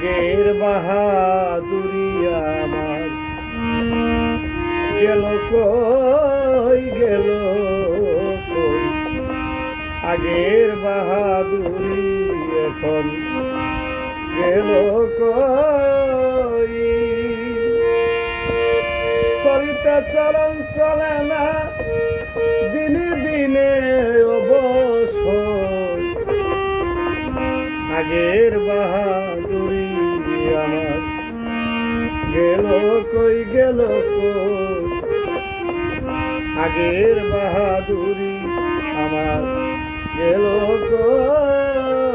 আগের বাহাদুরি আমার। গেল কই, গেল আগের বাহাদুরি এখন গেল কই? সরিতে চরণ চলে না, দিনে দিনে অবসর আগের বাহাদুরি গেল কই গেল আগের বাহাদুরি আমার গেল কই?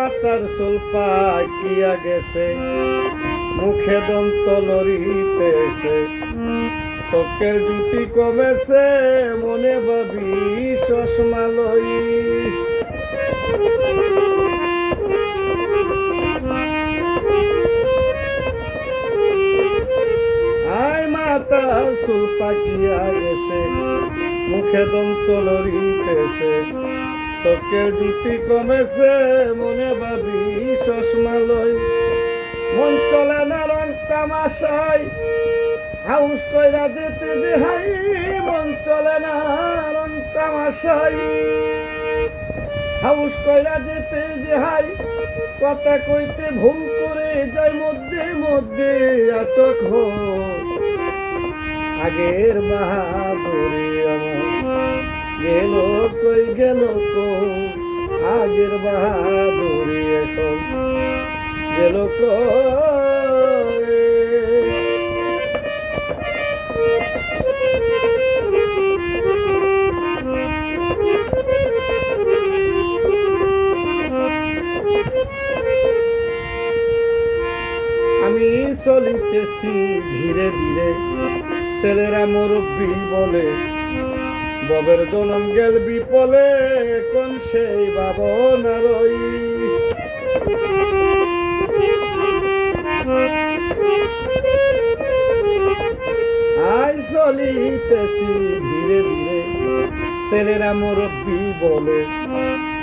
আরে মাতার সুলপা কিয়া গেছে মুখে দন্ত লড়িতেছে চোখের জুতি কমেছে, মনে ভাবি চশমা লই। আয় মাতার সুল পাকিয়া গেছে মুখে দন্ত লড়িতেছে চোখের জুতি কমেছে, মনে ভাবি চশমা লই মন চলে না, রং তামাশাই হাউস কইরা যেতে যে হাই মন চলে না, রং তামাশাই হাউস কইরা যেতে যে হাই কথা কইতে ভুল করে যাই মধ্যে মধ্যে আটক হয়। আগের বাহাদুরি আমার গেল, কই গেল কই আগের বাহাদুরি এখন গেল কই? আমি চলিতেছি ধীরে ধীরে, ছেলেরা মুরব্বী বলে ববের জনম গেল বিপলে, কোন সেই বাবনা রই আই চলিতেছি ধীরে ধীরে, ছেলেরা মুরব্বী বলে।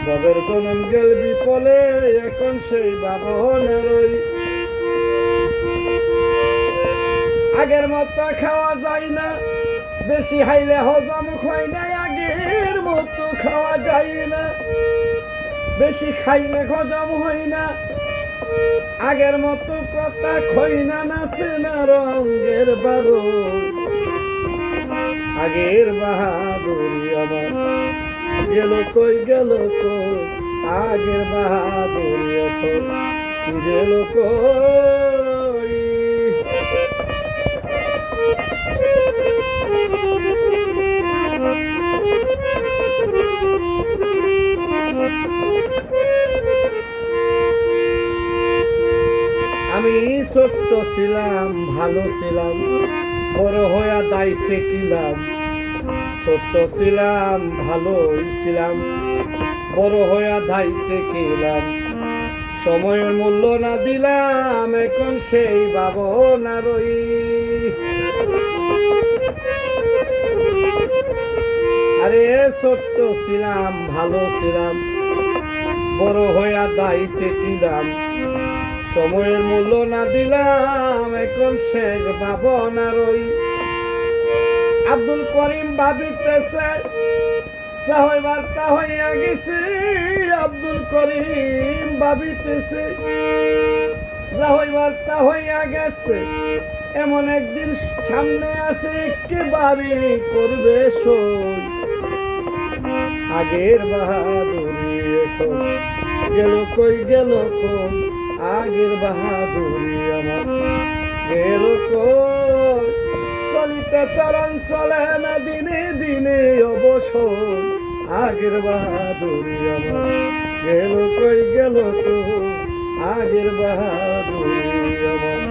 ববের জনম গেল বিপলে এখন সেই বাবনা রই আগের মতো খাওয়া যায় না বেশি হাইলে হজম হয় না, আগের মতো খাওয়া যায় না। বেশি খাইলে হজম হয় না, আগের মতো কথা খই না, নাচে না রঙের বারো। আগের বাহাদুরি আমার গেল কই গেল কই, আগের বাহাদুরি এখন গেল কই? ছোট্ট ছিলাম, ভালো ছিলাম, বড় হইয়া দায়িত্বে কিলাম। ছোট্ট ছিলাম, ভালোই ছিলাম, বড় হইয়া দায়িত্বে কিলাম। সময়ের মূল্য না দিলাম, এখন সেই ভাবনা রই আরে ছোট্ট ছিলাম, ভালো ছিলাম, বড় হইয়া দায়িত্বে কিলাম। সময়ের মূল্য না দিলাম, এখন শেষ ভাবনা রই। আব্দুল করিম ভাবিতেছে যা হইবার তা হইয়া গেছে। আব্দুল করিম ভাবিতেছে যা হইবার তা হইয়া গেছে। এমন একদিন সামনে আছে, একেবারে করবে সই। আগের বাহাদুরি এখন গেল কই গেল কই? আগের বাহাদুরি আমার। গেল চলিতে চরণ চলে না দিনে দিনে অবসর। আগের বাহাদুরি গেল কই গেল কই আগের বাহাদুরি আমার।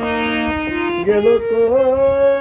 গেল কই